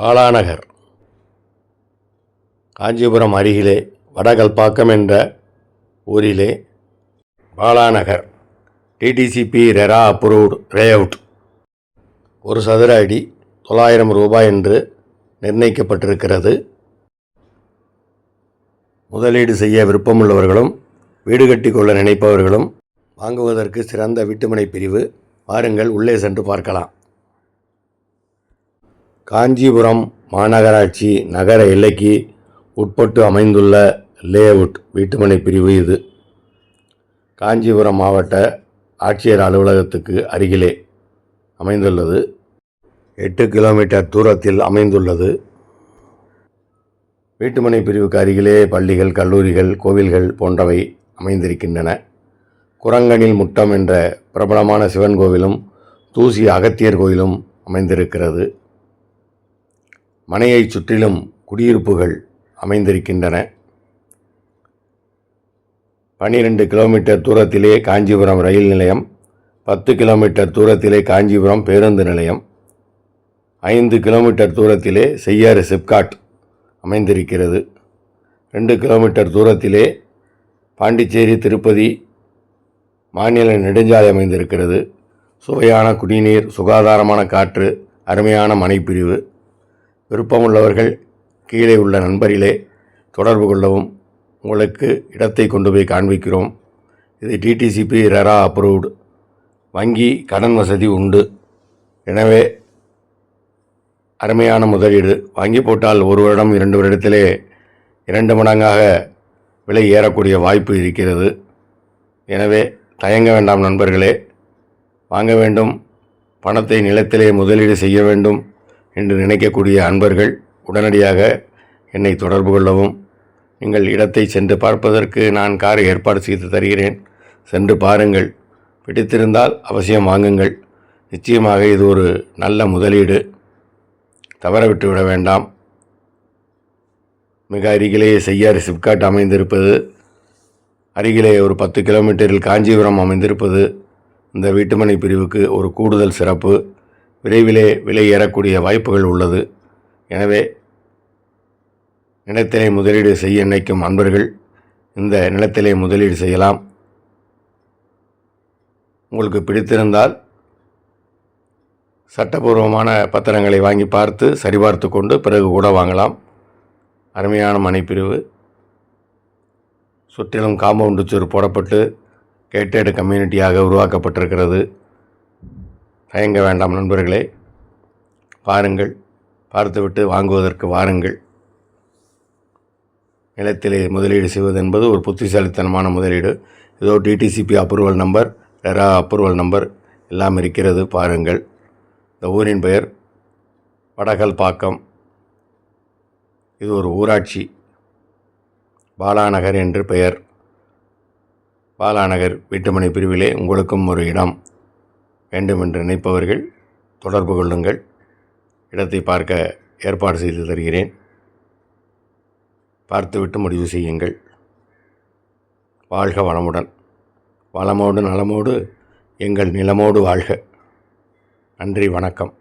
பாலாநகர். காஞ்சிபுரம் அருகிலே வடகல்பாக்கம் என்ற ஊரிலே Balanagar. DTCP RERA approved layout ஒரு சதுர அடி தொள்ளாயிரம் ரூபாய் என்று நிர்ணயிக்கப்பட்டிருக்கிறது. முதலீடு செய்ய விருப்பமுள்ளவர்களும் வீடு கட்டிக்கொள்ள நினைப்பவர்களும் வாங்குவதற்கு சிறந்த வீட்டுமனை பிரிவு வாருங்கள் உள்ளே சென்று பார்க்கலாம். காஞ்சிபுரம் மாநகராட்சி நகர எல்லைக்கு உட்பட்டு அமைந்துள்ள லேஅவுட் வீட்டுமனை பிரிவு இது. காஞ்சிபுரம் மாவட்ட ஆட்சியர் அலுவலகத்துக்கு அருகிலே அமைந்துள்ளது. எட்டு கிலோமீட்டர் தூரத்தில் அமைந்துள்ளது. வீட்டுமனை பிரிவுக்கு அருகிலே பள்ளிகள் கல்லூரிகள் கோவில்கள் போன்றவை அமைந்திருக்கின்றன. குரங்கனில் முட்டம் என்ற பிரபலமான சிவன் கோவிலும் தூசி அகத்தியர் கோயிலும் அமைந்திருக்கிறது. மனையைச் சுற்றிலும் குடியிருப்புகள் அமைந்திருக்கின்றன. பன்னிரெண்டு கிலோமீட்டர் தூரத்திலே காஞ்சிபுரம் ரயில் நிலையம் பத்து கிலோமீட்டர் தூரத்திலே காஞ்சிபுரம் பேருந்து நிலையம் ஐந்து கிலோமீட்டர் தூரத்திலே செய்யாறு சிப்காட் அமைந்திருக்கிறது. ரெண்டு கிலோமீட்டர் தூரத்திலே பாண்டிச்சேரி திருப்பதி மாநில நெடுஞ்சாலை அமைந்திருக்கிறது. சுவையான குடிநீர் சுகாதாரமான காற்று அருமையான மனைப்பிரிவு. விருப்பமுள்ளவர்கள் கீழே உள்ள நண்பரிலே தொடர்பு கொள்ளவும் உங்களுக்கு இடத்தை கொண்டு போய் காண்பிக்கிறோம். இது டிடிசிபி ரெரா அப்ரூவ்டு. வங்கி கடன் வசதி உண்டு. எனவே அருமையான முதலீடு. வாங்கி போட்டால் ஒரு வருடம் இரண்டு வருடத்திலே இரண்டு மடங்காக விலை ஏறக்கூடிய வாய்ப்பு இருக்கிறது. எனவே தயங்க வேண்டாம் நண்பர்களே. வாங்க வேண்டும். பணத்தை நிலத்திலே முதலீடு செய்ய வேண்டும். என்று நினைக்கக்கூடிய அன்பர்கள் உடனடியாக என்னை தொடர்பு கொள்ளவும். நீங்கள் இடத்தை சென்று பார்ப்பதற்கு நான் காரை ஏற்பாடு செய்து தருகிறேன். சென்று பாருங்கள். பிடித்திருந்தால் அவசியம் வாங்குங்கள். நிச்சயமாக இது ஒரு நல்ல முதலீடு. தவற விட்டுவிட வேண்டாம். மிக அருகிலேயே செய்யாறு சிப்காட் அமைந்திருப்பது அருகிலே ஒரு பத்து கிலோமீட்டரில் காஞ்சிபுரம் அமைந்திருப்பது இந்த வீட்டுமனை பிரிவுக்கு ஒரு கூடுதல் சிறப்பு. விரைவிலே விலை ஏறக்கூடிய வாய்ப்புகள் உள்ளது. எனவே நிலத்திலே முதலீடு செய்ய நினைக்கும் அன்பர்கள் இந்த நிலத்திலே முதலீடு செய்யலாம். உங்களுக்கு பிடித்திருந்தால் சட்டபூர்வமான பத்திரங்களை வாங்கி பார்த்து சரிபார்த்து கொண்டு பிறகு கூட வாங்கலாம். அருமையான மனைப்பிரிவு. சுற்றிலும் காம்பவுண்டு சுவர் போடப்பட்டு கேட்டட் கம்யூனிட்டியாக உருவாக்கப்பட்டிருக்கிறது. தயங்க வேண்டாம் நண்பர்களே. பாருங்கள் பார்த்துவிட்டு வாங்குவதற்கு வாருங்கள். நிலத்திலே முதலீடு செய்வது என்பது ஒரு புத்திசாலித்தனமான முதலீடு. இதோ DTCP approval number RERA approval number எல்லாம் இருக்கிறது. பாருங்கள். இந்த ஊரின் பெயர் வடகல்பாக்கம் இது ஒரு ஊராட்சி. பாலாநகர் என்று பெயர். பாலாநகர் வீட்டுமனை பிரிவிலே உங்களுக்கும் ஒரு இடம். வேண்டும் என்று நினைப்பவர்கள் தொடர்பு கொள்ளுங்கள். இடத்தை பார்க்க ஏற்பாடு செய்து தருகிறேன். பார்த்துவிட்டு முடிவு செய்யுங்கள். வாழ்க வளமுடன். வளமோடு நலமோடு எங்கள் நிலமோடு வாழ்க. நன்றி வணக்கம்.